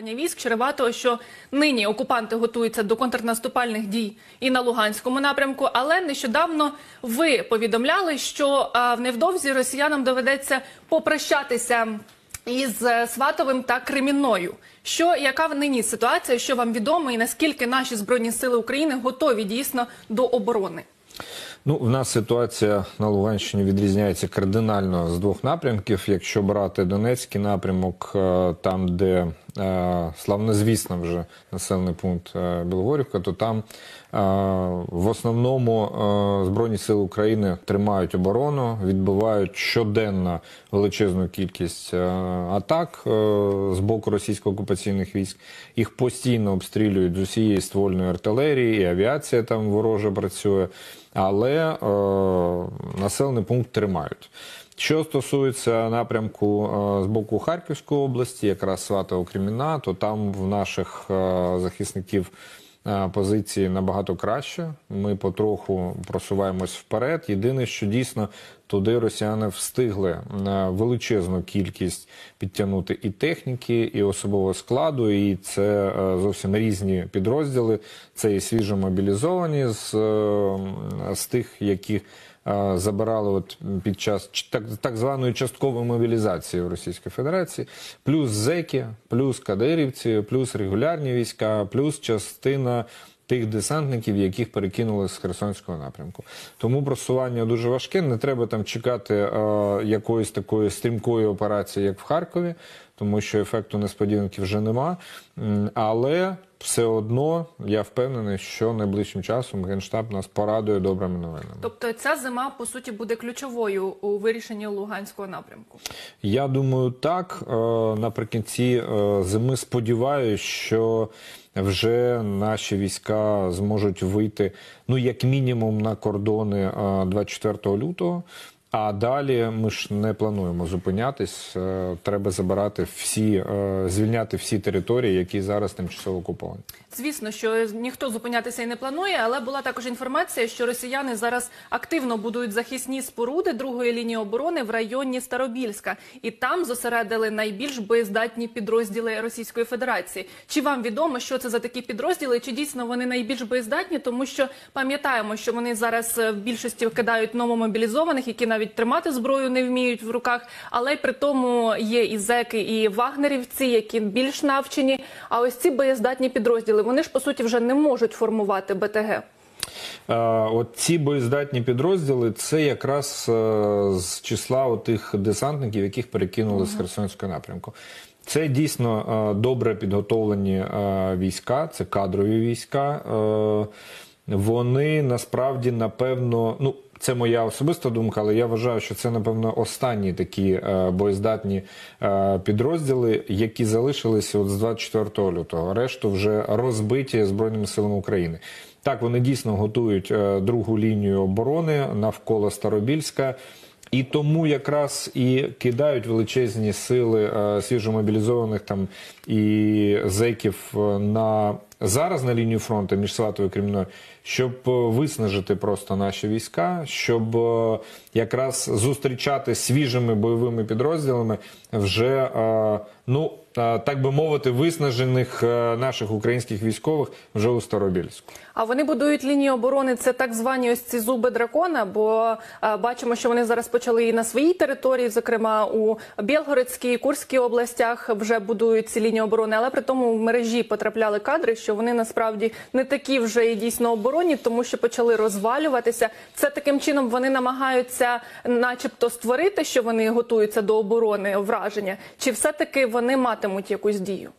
Військ чревато, що нині окупанти готуються до контрнаступальних дій і на Луганському напрямку. Але нещодавно ви повідомляли, що а, невдовзі росіянам доведеться попрощатися із е, Сватовим та Кремінною. Що яка нині ситуація? Що вам відомо, і наскільки наші збройні сили України готові дійсно до оборони? Ну, в нас ситуація на Луганщині відрізняється кардинально з двох напрямків. Якщо брати Донецький напрямок, е, там, де е, славнозвісно вже населений пункт е, Білогорівка, то там в основному Збройні сили України тримають оборону, відбивають щоденно величезну кількість атак з боку російсько-окупаційних військ. Їх постійно обстрілюють з усієї ствольної артилерії, і авіація там ворожа працює але населений пункт тримають. Що стосується напрямку з боку Харківської області, якраз Сватого Креміна, то там в наших захисників позиції набагато краще. Ми потроху просуваємось вперед. Єдине, що дійсно туди росіяни встигли е, величезну кількість підтягнути і техніки, і особового складу, і це е, зовсім різні підрозділи. Це і свіжо мобілізовані з, е, з тих, які е, забирали от під час так, так званої часткової мобілізації в Російській Федерації, плюс зеки, плюс кадирівці, плюс регулярні війська, плюс частина тих десантників, яких перекинули з Херсонського напрямку. Тому просування дуже важке. Не треба там чекати е, якоїсь такої стрімкої операції, як в Харкові, тому що ефекту несподіванки вже нема. Але все одно я впевнений, що найближчим часом генштаб нас порадує добрими новинами. Тобто ця зима по суті буде ключовою у вирішенні Луганського напрямку. Я думаю, так. Е, Наприкінці е, зими сподіваюся, що вже наші війська зможуть вийти, ну як мінімум, на кордони е, 24 лютого. А далі ми ж не плануємо зупинятись. Е, Треба забирати всі, е, звільняти всі території, які зараз тимчасово окуповані. Звісно, що ніхто зупинятися і не планує, але була також інформація, що росіяни зараз активно будують захисні споруди другої лінії оборони в районі Старобільська, і там зосередили найбільш боєздатні підрозділи Російської Федерації. Чи вам відомо, що це за такі підрозділи? Чи дійсно вони найбільш боєздатні? Тому що пам'ятаємо, що вони зараз е, в більшості кидають новомобілізованих, які навіть тримати зброю не вміють в руках, але й при тому є і зеки, і вагнерівці, які більш навчені. А ось ці боєздатні підрозділи вони ж по суті вже не можуть формувати БТГ. Е, От ці боєздатні підрозділи це якраз е, з числа тих десантників, яких перекинули з Херсонського напрямку. Це дійсно е, добре підготовлені війська, це кадрові війська. Вони насправді напевно, ну це моя особиста думка, але я вважаю, що це напевно останні такі е, боєздатні е, підрозділи, які залишилися от з 24 лютого. Решту вже розбиті збройними силами України. Так, вони дійсно готують е, другу лінію оборони навколо Старобільська. І тому якраз і кидають величезні сили свіжомобілізованих там і зеків на зараз на лінію фронту між Сватою і Креміною, щоб е, виснажити просто наші війська, щоб е, якраз зустрічати свіжими бойовими підрозділами вже е, ну так би мовити, виснажених наших українських військових вже у Старобільську. А вони будують лінії оборони. Це так звані ось ці зуби дракона. Бо бачимо, що вони зараз почали і на своїй території, зокрема у Білгородській, Курській областях, вже будують ці лінії оборони. Але при тому в мережі потрапляли кадри, що вони насправді не такі вже і дійсно оборонні, тому що почали розвалюватися. Це таким чином вони намагаються, начебто, створити, що вони готуються до оборони враження, чи все таки вони матимуть якусь дію?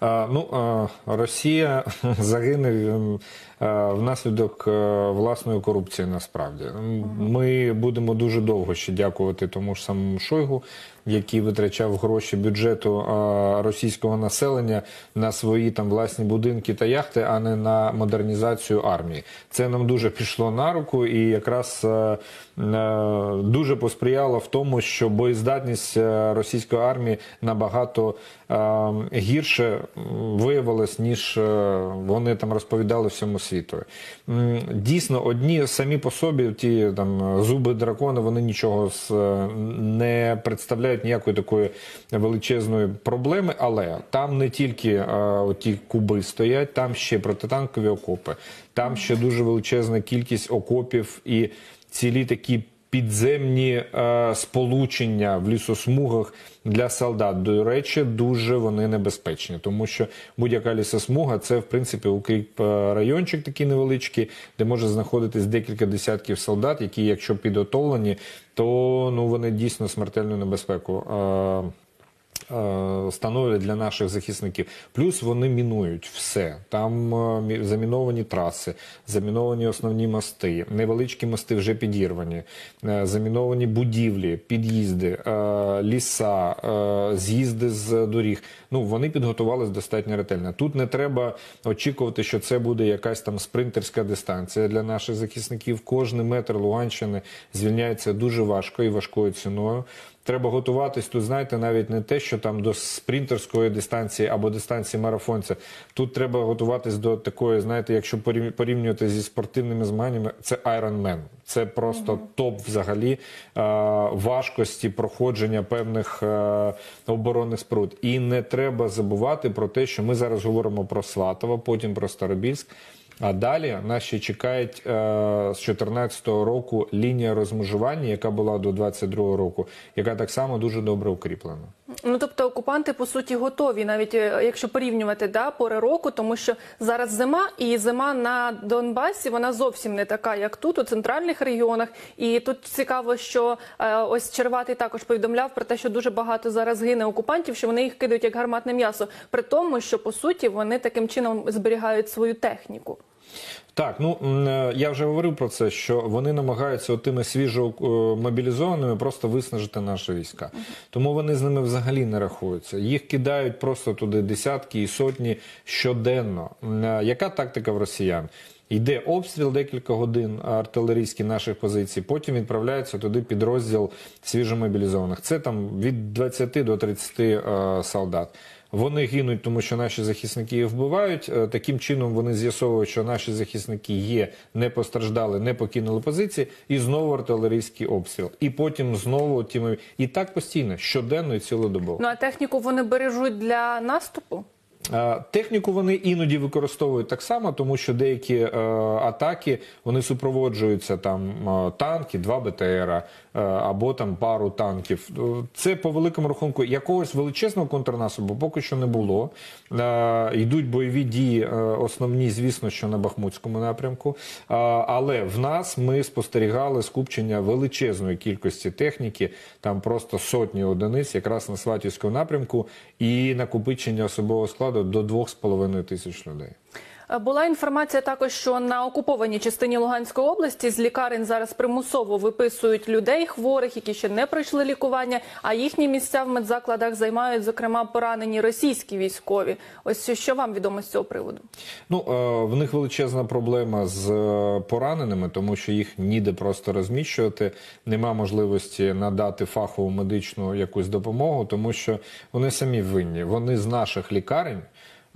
А, Ну, а, Росія загине внаслідок е, власної корупції. Насправді ми будемо дуже довго ще дякувати тому ж самому Шойгу, який витрачав гроші бюджету російського населення на свої там власні будинки та яхти, а не на модернізацію армії. Це нам дуже пішло на руку, і якраз е, е, дуже посприяло в тому, що боєздатність е, російської армії набагато гірше м, виявилась, ніж е, вони там розповідали всьому світу. Дійсно, одні самі по собі, ті там зуби дракона, вони нічого е, не представляють ніякої такої величезної проблеми, але там не тільки е, ті куби стоять, там ще протитанкові окопи, там ще дуже величезна кількість окопів і цілі такі підземні е, сполучення в лісосмугах для солдат. До речі, дуже вони небезпечні, тому що будь-яка лісосмуга це в принципі укріп е, райончик такий невеличкий, де може знаходитись декілька десятків солдат, які, якщо підготовлені, то ну вони дійсно смертельну небезпеку. Е, становлять для наших захисників. Плюс вони мінують все. Там е, заміновані траси, заміновані основні мости, невеличкі мости вже підірвані, е, заміновані будівлі, під'їзди, е, ліса, е, з'їзди з доріг. Ну вони підготувалися достатньо ретельно. Тут не треба очікувати, що це буде якась там спринтерська дистанція для наших захисників. Кожний метр Луганщини звільняється дуже важко і важкою ціною. Треба готуватись тут, знаєте, навіть не те, що там до спринтерської дистанції або дистанції марафонця. Тут треба готуватись до такої, знаєте, якщо порівнювати зі спортивними змаганнями, це Iron Man. Це просто топ взагалі важкості проходження певних е, оборонних споруд. І не треба забувати про те, що ми зараз говоримо про Сватово, потім про Старобільськ. А далі нас ще чекають е, з 2014 року лінія розмежування, яка була до 2022 року, яка так само дуже добре укріплена. Ну тобто окупанти по суті готові, навіть е, якщо порівнювати да, пори року, тому що зараз зима, і зима на Донбасі вона зовсім не така, як тут, у центральних регіонах. І тут цікаво, що е, ось Черватий також повідомляв про те, що дуже багато зараз гине окупантів, що вони їх кидають як гарматне м'ясо, при тому, що по суті вони таким чином зберігають свою техніку. Так, ну е, я вже говорив про це, що вони намагаються тими свіжо е, мобілізованими просто виснажити наші війська. Тому вони з ними взагалі не рахуються. Їх кидають просто туди десятки і сотні щоденно. Е, Яка тактика в росіян? Йде обстріл декілька годин артилерійські наших позицій, потім відправляється туди підрозділ свіжомобілізованих. Це там від 20 до 30 е, солдат. Вони гинуть, тому що наші захисники їх вбивають. Е, Таким чином вони з'ясовують, що наші захисники є, не постраждали, не покинули позиції, і знову артилерійський обстріл. І потім знову тіми. І так постійно, щоденно і цілодобово. Ну а техніку вони бережуть для наступу. Е, Техніку вони іноді використовують так само, тому що деякі е, атаки вони супроводжуються там е, танки, два БТР е, або там пару танків. Е, Це по великому рахунку якогось величезного контрнаступу поки що не було. Е, йдуть бойові дії, е, основні, звісно, що на Бахмутському напрямку. Е, але в нас ми спостерігали скупчення величезної кількості техніки, там просто сотні одиниць, якраз на Сватівському напрямку, і накопичення особового складу до 2,5 тисяч людей. Е, Була інформація також, що на окупованій частині Луганської області з лікарень зараз примусово виписують людей хворих, які ще не пройшли лікування. А їхні місця в медзакладах займають зокрема поранені російські військові. Ось що вам відомо з цього приводу? Ну е, в них величезна проблема з е, пораненими, тому що їх ніде просто розміщувати. Нема можливості надати фахову медичну якусь допомогу, тому що вони самі винні. Вони з наших лікарень.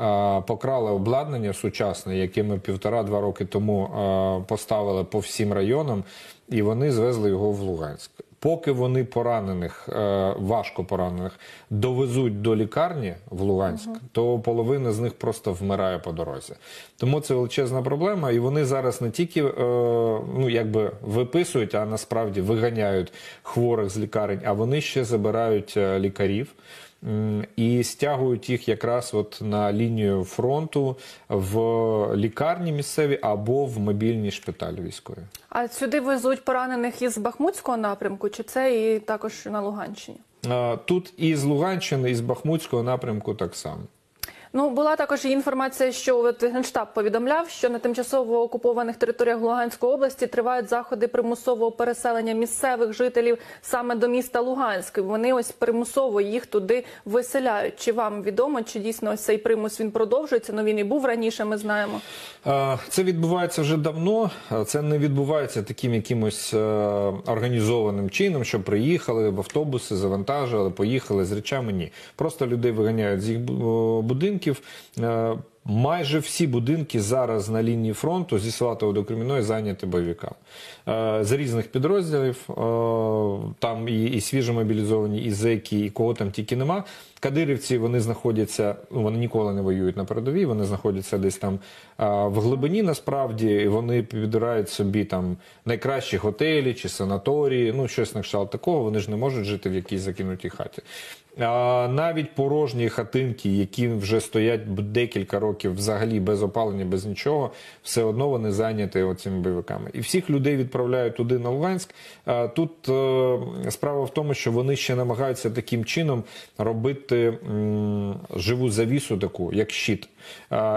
Е, Покрали обладнання сучасне, яке ми півтора-два роки тому е, поставили по всім районам, і вони звезли його в Луганськ. Поки вони поранених, е, важко поранених, довезуть до лікарні в Луганськ, то половина з них просто вмирає по дорозі. Тому це величезна проблема, і вони зараз не тільки ну якби виписують, а насправді виганяють хворих з лікарень, а вони ще забирають лікарів. І стягують їх якраз от на лінію фронту в лікарні місцеві або в мобільні шпиталі військові. А сюди везуть поранених із Бахмутського напрямку, чи це і також на Луганщині? Тут і з Луганщини, і з Бахмутського напрямку так само. Ну була також інформація, що от генштаб повідомляв, що на тимчасово окупованих територіях Луганської області тривають заходи примусового переселення місцевих жителів саме до міста Луганськ. Вони ось примусово їх туди виселяють. Чи вам відомо, чи дійсно ось цей примус він продовжується? Ну він і був раніше. Ми знаємо. Це відбувається вже давно. Це не відбувається таким якимось е, організованим чином, що приїхали в автобуси, завантажили, поїхали з речами. Ні, просто людей виганяють з їх бу- будинків. Е, Майже всі будинки зараз на лінії фронту зі Сватово до Креміної зайняті бойовиками. Е, З різних підрозділів, е, там і, і свіжомобілізовані, і зеки, і кого там тільки нема. Кадирівці вони знаходяться, ну вони ніколи не воюють на передовій, вони знаходяться десь там а, в глибині насправді, вони підбирають собі там найкращі готелі чи санаторії, ну щось на кшталт такого, вони ж не можуть жити в якійсь закинутій хаті. А, навіть порожні хатинки, які вже стоять декілька років взагалі без опалення, без нічого, все одно вони зайняті оцими бойовиками. І всіх людей відправляють туди на Луганськ. А, Тут е, справа в тому, що вони ще намагаються таким чином робити м, живу завісу таку, як щит.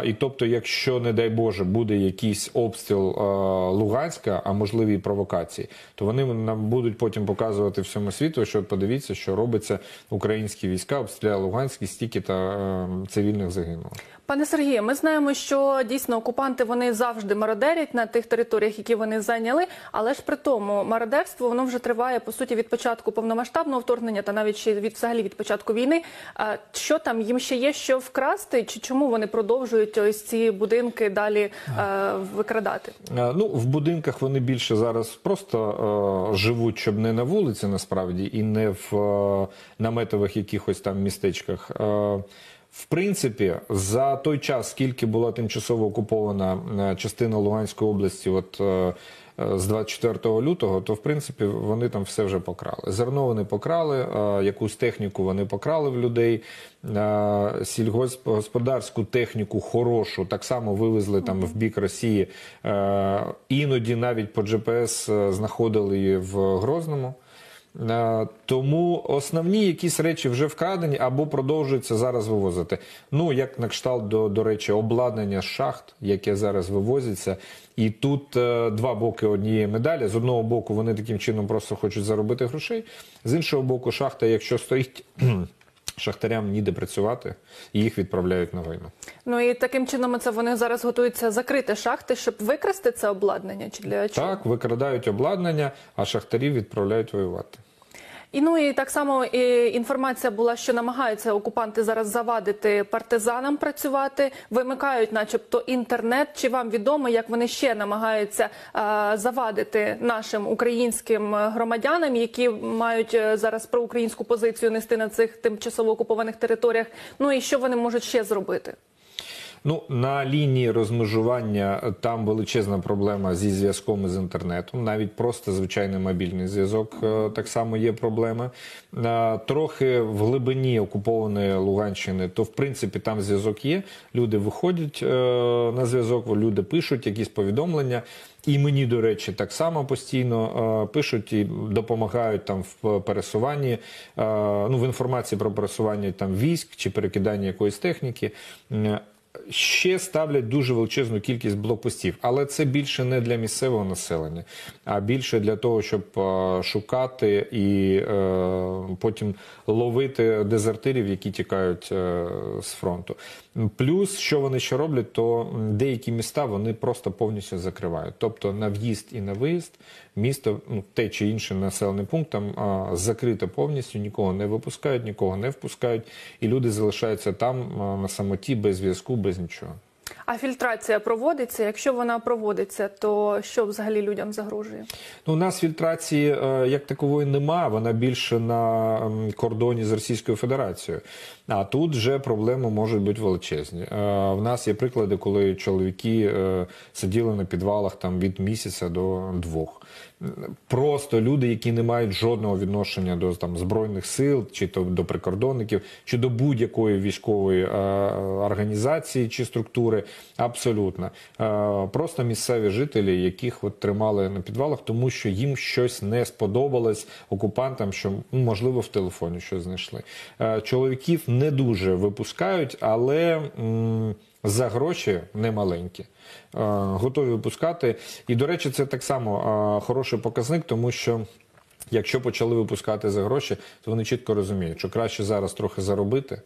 І тобто, якщо, не дай Боже, буде якийсь обстріл Луганська, а можливі провокації, то вони нам будуть потім показувати всьому світу, що подивіться, що робиться українські війська, обстріляли Луганськ і стільки та цивільних загинуло. Пане Сергію, ми знаємо, що дійсно окупанти вони завжди мародерять на тих територіях, які вони зайняли. Але ж при тому мародерство воно вже триває по суті від початку повномасштабного вторгнення та навіть ще від взагалі від початку війни. А що там їм ще є що вкрасти? Чи чому вони продовжують ось ці будинки далі е, викрадати? Е, Ну, в будинках вони більше зараз просто е, живуть, щоб не на вулиці насправді, і не в е, наметових якихось там містечках. Е, в принципі, за той час, скільки була тимчасово окупована е, частина Луганської області, от е, е, з 24 лютого, то в принципі вони там все вже покрали. Зерно вони покрали, е, якусь техніку вони покрали в людей. е, Сільгосподарську техніку хорошу так само вивезли там в бік Росії. Е, Іноді навіть по GPS е, знаходили її в Грозному. Е, Тому основні якісь речі вже вкрадені або продовжуються зараз вивозити. Ну, як на кшталт, до, до речі, обладнання шахт, яке зараз вивозиться. І тут е, два боки однієї медалі. З одного боку, вони таким чином просто хочуть заробити грошей. З іншого боку, шахта, якщо стоїть. Шахтарям ніде працювати, і їх відправляють на війну. Ну і таким чином це вони зараз готуються закрити шахти, щоб викрасти це обладнання. Чи для чого? Так, викрадають обладнання, а шахтарів відправляють воювати. І ну і так само і інформація була, що намагаються окупанти зараз завадити партизанам працювати, вимикають, начебто, інтернет. Чи вам відомо, як вони ще намагаються а, завадити нашим українським е, громадянам, які мають е, зараз проукраїнську позицію нести на цих тимчасово окупованих територіях? Ну і що вони можуть ще зробити? Ну на лінії розмежування е, там величезна проблема зі зв'язком із інтернетом. Навіть просто звичайний мобільний зв'язок е, так само є проблема. Е, Трохи в глибині окупованої Луганщини, то в принципі там зв'язок є. Люди виходять на зв'язок, люди пишуть якісь повідомлення. І мені, до речі, так само постійно е, пишуть і допомагають там в пересуванні, е, ну в інформації про пересування там військ чи перекидання якоїсь техніки. Ще ставлять дуже величезну кількість блокпостів, але це більше не для місцевого населення, а більше для того, щоб е, шукати і е, потім ловити дезертирів, які тікають е, з фронту. Плюс, що вони ще роблять, то деякі міста вони просто повністю закривають. Тобто на в'їзд і на виїзд місто, ну те чи інше населеним пунктам а, закрито повністю, нікого не випускають, нікого не впускають, і люди залишаються там на самоті без зв'язку, без нічого. А фільтрація проводиться. Якщо вона проводиться, то що взагалі людям загрожує? Ну, у нас фільтрації е, як такової нема, вона більше на ем, кордоні з Російською Федерацією. А тут вже проблеми можуть бути величезні. Е, В нас є приклади, коли чоловіки е, сиділи на підвалах там від місяця до двох. Просто люди, які не мають жодного відношення до там збройних сил, чи то до прикордонників, чи до будь-якої військової е, організації чи структури, абсолютно Е, просто місцеві жителі, яких от тримали на підвалах, тому що їм щось не сподобалось окупантам, що ну, можливо в телефоні щось знайшли. Е, чоловіків не дуже випускають, але. за гроші немаленькі, Е, готові випускати. І, до речі, це так само хороший показник, тому що. Якщо почали випускати за гроші, то вони чітко розуміють, що краще зараз трохи заробити,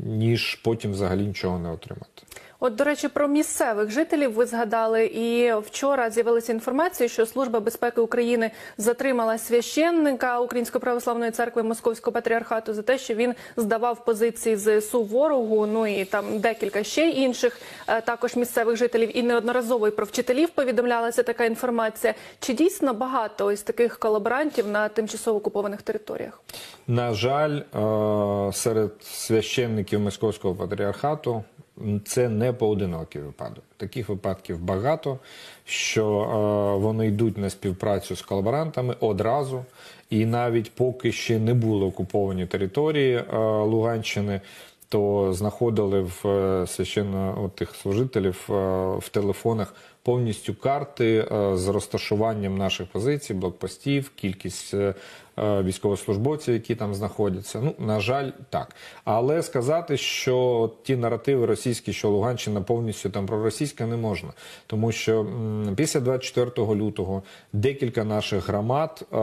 ніж потім взагалі нічого не отримати. От, до речі, про місцевих жителів ви згадали, і вчора з'явилася інформація, що Служба безпеки України затримала священника Української православної церкви Московського патріархату за те, що він здавав позиції ЗСУ ворогу. Ну і там декілька ще інших е, також місцевих жителів. І неодноразово і про вчителів повідомлялася така інформація. Чи дійсно багато ось таких колаборантів на тимчасово окупованих територіях? На жаль, е, серед священників Московського патріархату це не поодинокий випадок. Таких випадків багато, що е, вони йдуть на співпрацю з колаборантами одразу, і навіть поки ще не були окуповані території е, Луганщини. То знаходили в е, священно тих служителів е, в телефонах повністю карти е, з розташуванням наших позицій, блокпостів, кількість військовослужбовців, які там знаходяться. Ну, на жаль, так. Але сказати, що ті наративи російські, що Луганщина повністю там проросійська, не можна. Тому що після 24 лютого декілька наших громад е,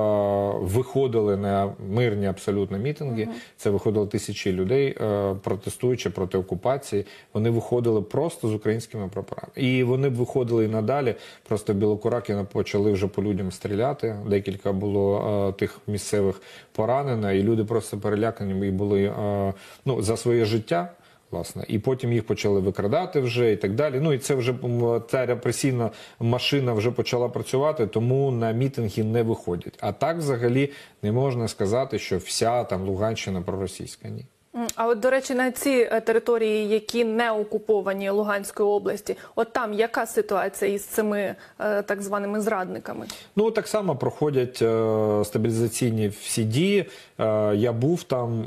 виходили на мирні абсолютно мітинги. Це виходило тисячі людей, е, протестуючи проти окупації. Вони виходили просто з українськими прапорами. І вони б виходили і надалі. Просто білокураки почали вже по людям стріляти. Декілька було е, тих місцевих поранено, і люди просто перелякані і були е, ну, за своє життя. Власне, і потім їх почали викрадати вже і так далі. Ну і це вже ця репресійна машина вже почала працювати, тому на мітинги не виходять. А так, взагалі, не можна сказати, що вся там Луганщина проросійська. Ні. А от, до речі, на ці е, території, які не окуповані Луганської області, от там яка ситуація із цими е, так званими зрадниками? Ну так само проходять е, стабілізаційні всі дії. Я був там,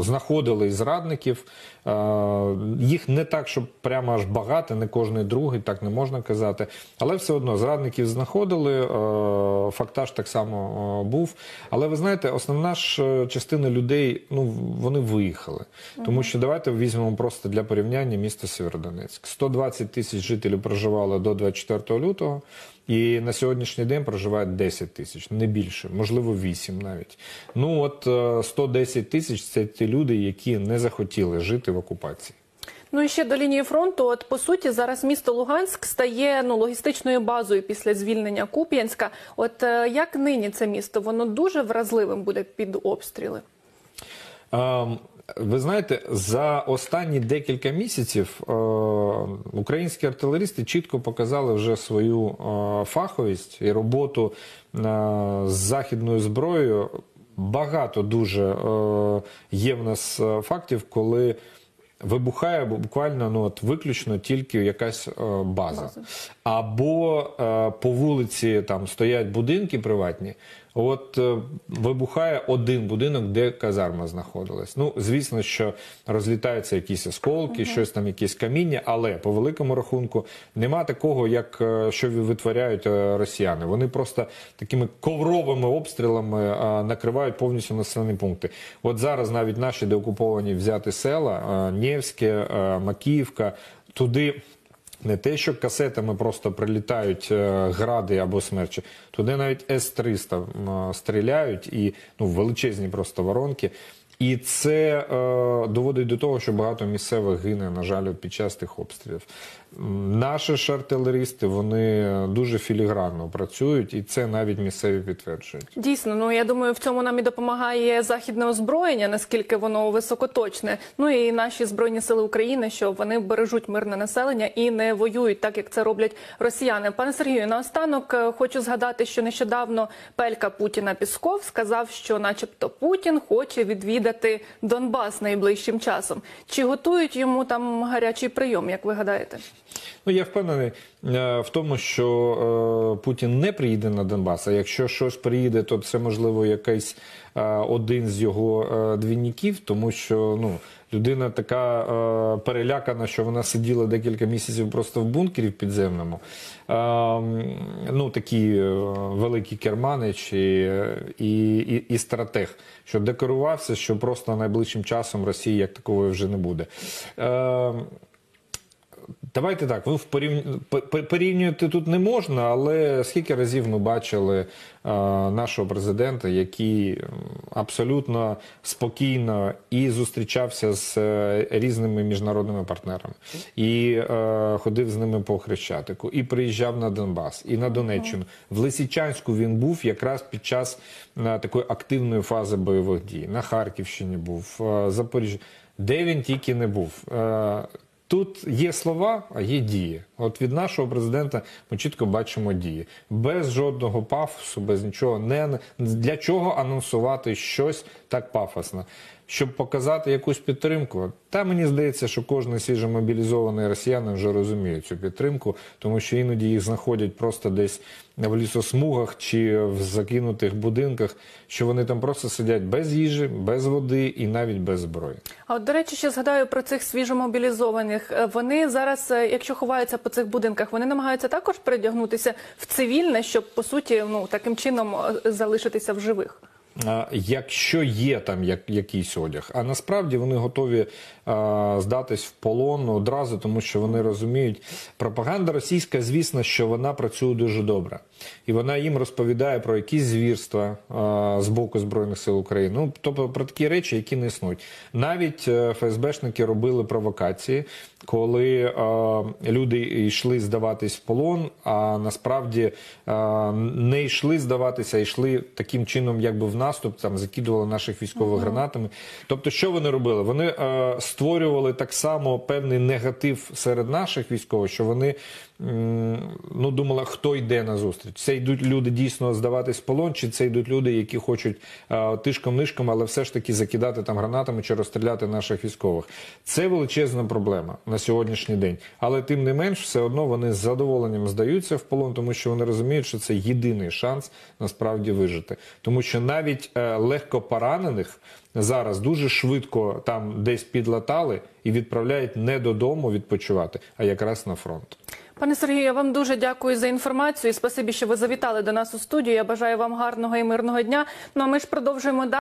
знаходили зрадників. Е, їх не так, щоб прямо аж багато, не кожний другий, так не можна казати. Але все одно зрадників знаходили. Е, фактаж так само е, був. Але ви знаєте, основна ж частина людей, ну вони виїхали. Тому що давайте візьмемо просто для порівняння місто Сєвєродонецьк. 120 тисяч жителів проживало до 24 лютого. І на сьогоднішній день проживає 10 тисяч, не більше, можливо, 8 навіть. Ну от е, 110 тисяч це ті люди, які не захотіли жити в окупації. Ну і ще до лінії фронту. От по суті, зараз місто Луганськ стає ну логістичною базою після звільнення Куп'янська. От е, як нині це місто? Воно дуже вразливим буде під обстріли. Ем, Ви знаєте, за останні декілька місяців е, українські артилеристи чітко показали вже свою е, фаховість і роботу е, з західною зброєю. Багато дуже е, є в нас е, фактів, коли вибухає буквально ну от виключно тільки якась е, база. База. Або е, по вулиці там стоять будинки приватні. От е, вибухає один будинок, де казарма знаходилась. Ну, звісно, що розлітаються якісь осколки, щось там, якісь каміння, але по великому рахунку нема такого, як е, що витворяють е, росіяни. Вони просто такими ковровими обстрілами накривають повністю населені пункти. От зараз навіть наші деокуповані взяти села, Нєвське, Макіївка, туди. Не те, що касетами просто прилітають е, гради або смерчі, туди навіть С-300 м, стріляють і ну, величезні просто воронки. І це е, доводить до того, що багато місцевих гине, на жаль, під час тих обстрілів. Наші ж артилеристи вони дуже філігранно працюють, і це навіть місцеві підтверджують. Дійсно, ну я думаю, в цьому нам і допомагає західне озброєння, наскільки воно високоточне. Ну і наші збройні сили України, що вони бережуть мирне населення і не воюють так, як це роблять росіяни. Пане Сергію, наостанок е, хочу згадати, що нещодавно пелька Путіна Пісков сказав, що, начебто, Путін хоче відвідати Донбас найближчим часом. Чи готують йому там гарячий прийом, як ви гадаєте? Ну, я впевнений е, в тому, що е, Путін не приїде на Донбас, а якщо щось приїде, то це можливо якийсь е, один з його е, двійників, тому що ну, людина така е, перелякана, що вона сиділа декілька місяців просто в бункері в підземному. Е, ну, такий е, великий керманич і, і, і, і стратег, що декорувався, що просто найближчим часом Росії як такової вже не буде. Е, Давайте так, ви в порівню... по- по- порівнювати тут не можна, але скільки разів ми бачили е, нашого президента, який абсолютно спокійно і зустрічався з е, різними міжнародними партнерами, і е, ходив з ними по Хрещатику, і приїжджав на Донбас, і на Донеччину. В Лисичанську він був якраз під час такої активної фази бойових дій. На Харківщині був, Запоріжжя. Де він тільки не був. Тут є слова, а є дії. От від нашого президента ми чітко бачимо дії. Без жодного пафосу, без нічого. Не для чого анонсувати щось так пафосно? Щоб показати якусь підтримку. Та мені здається, що кожен свіжомобілізований росіянин вже розуміє цю підтримку, тому що іноді їх знаходять просто десь в лісосмугах чи в закинутих будинках, що вони там просто сидять без їжі, без води і навіть без зброї. А от, до речі, ще згадаю про цих свіжомобілізованих. Е, Вони зараз, е, якщо ховаються по цих будинках, вони намагаються також передягнутися в цивільне, щоб по суті ну таким чином е, залишитися в живих. А, якщо є там як, якийсь одяг. А насправді вони готові а, здатись в полон одразу, тому що вони розуміють, пропаганда російська, звісно, що вона працює дуже добре. І вона їм розповідає про якісь звірства а, з боку Збройних сил України. Ну, тобто про такі речі, які не існують. Навіть е, ФСБшники робили провокації, коли е, люди йшли здаватись в полон, а насправді е, не йшли здаватися, а йшли таким чином, якби в наступ, там закидували наших військових гранатами. Тобто, що вони робили? Вони е, створювали так само певний негатив серед наших військових, що вони ну, думали, хто йде на зустріч. Це йдуть люди дійсно здаватись в полон, чи це йдуть люди, які хочуть е, тишком-нишком, але все ж таки закидати там гранатами чи розстріляти наших військових. Це величезна проблема на сьогоднішній день. Але тим не менш, все одно вони з задоволенням здаються в полон, тому що вони розуміють, що це єдиний шанс насправді вижити. Тому що навіть е, легко поранених зараз дуже швидко там десь підлатали і відправляють не додому відпочивати, а якраз на фронт. Пане Сергію, я вам дуже дякую за інформацію. і Спасибі, що ви завітали до нас у студію. Я бажаю вам гарного і мирного дня. Ну а ми ж продовжуємо далі.